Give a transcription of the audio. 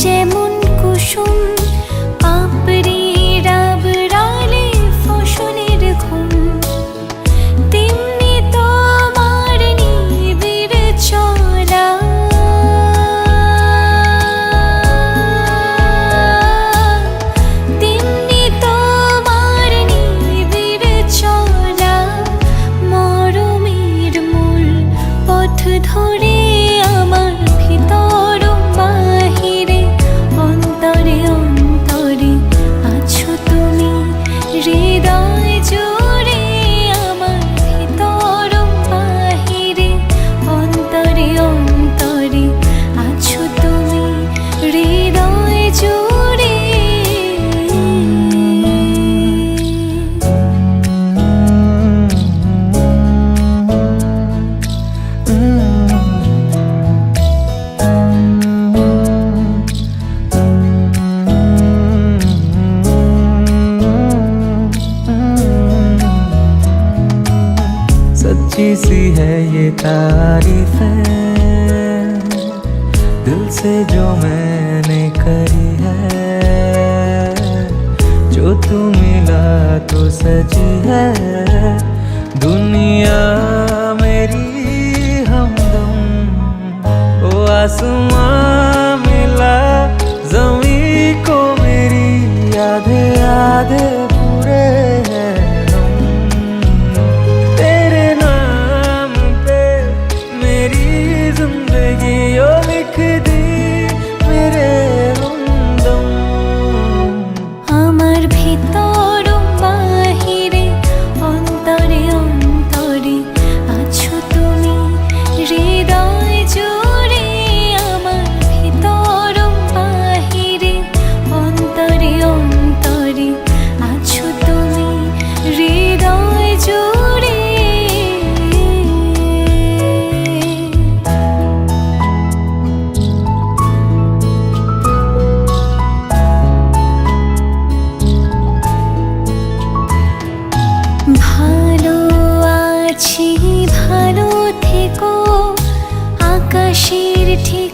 gece mu अच्छी सी है ये तारीफ़ दिल से जो मैं